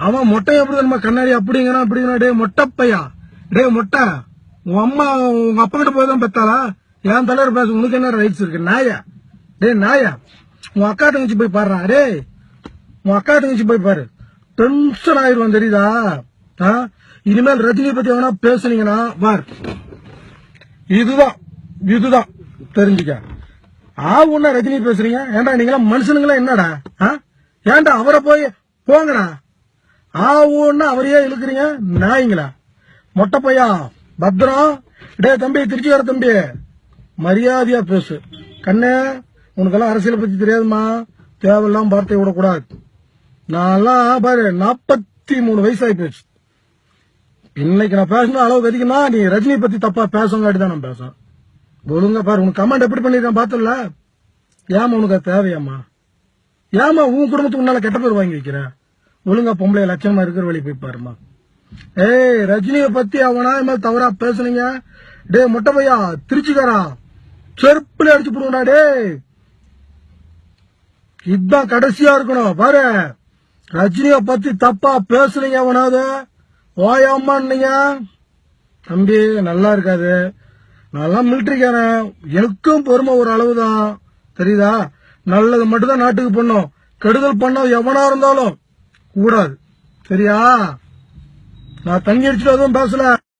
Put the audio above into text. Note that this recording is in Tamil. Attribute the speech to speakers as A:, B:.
A: அவன் மொட்டை எப்படி நம்ம கண்ணாடி அப்படிங்கிறான் அப்படிங்கிறான். டே மொட்டப்பையா? டே மொட்டை. உன் அம்மா உங்க அப்பா கிட்ட போய் தான் பெத்தாளா? என் தலைவர் பேச உனக்கு என்ன ரைட்ஸ் இருக்கு? நாயா? டே நாயா? உன் அக்கா தங்கச்சி போய் பாடுறா. டே உன் அக்கா தங்கச்சி போய் பாரு. டென்ஷன் ஆயிடுவான் தெரியுதா? ஆ? இனிமேல் ரஜினி பத்தி எவனா பேசுனீங்கன்னா பார். இதுதான் இதுதான். தெரிஞ்சுக்க. ஆ உன்ன ரஜினி பேசுறீங்க? ஏன்டா நீங்களா மனுஷனுங்களா என்னடா? ஆ? ஏன்டா அவரை போய் போங்கடா. ஆ ஊன்னா அவரையே இழுக்கிறீங்க? நாய்ங்களா? மொட்டை பையா பத்திரம் டே தம்பி திருச்சி வர தம்பி. மரியாதையா பேசு. கண்ணே உனக்கெல்லாம் அரசியலை பத்தி தெரியாதுமா தேவையெல்லாம் வார்த்தை விடக்கூடாது. நான்லாம் பாரு நாற்பத்தி மூணு வயசாகி போச்சு. இன்னைக்கு நான் பேசணும் அளவு அதிகமா நீ ரஜினி பத்தி தப்பா பேசுங்காட்டி தான் நான் பேசுறேன். ஒழுங்கா பாரு உனக்கு கமெண்ட் எப்படி பண்ணிருக்கேன் பார்த்தல ஏமா உனக்கு அது தேவையாம்மா? ஏமா உன் குடும்பத்துக்கு முன்னால கெட்ட பேர் வாங்கி வைக்கிறேன் ஒழுங்கா பொம்பளை லட்சணமா இருக்கிற வழி போய் பாருமா ஏய் ரஜினிய பத்தி அவனா இது மாதிரி தவறா பேசுனீங்க. டே மொட்டை பையா திருச்சிக்காரா? செருப்புல அடிச்சு போடுவா டேய். இதுதான் கடைசியா இருக்கணும் பாரு. ரஜினிய பத்தி தப்பா பேசுனீங்க அவனாவது. ஓயாமான்னீங்க தம்பி நல்லா இருக்காது. நல்லா மிலிட்டரிக்காரன் எனக்கும் பொறுமை ஒரு அளவு தான் தெரியுதா? நல்லது மட்டும்தான் நாட்டுக்கு பண்ணும். கெடுதல் பண்ண எவனா இருந்தாலும். கூடாது. சரியா? நான் தங்கி அடிச்சுட்டு அதுவும் பேசல.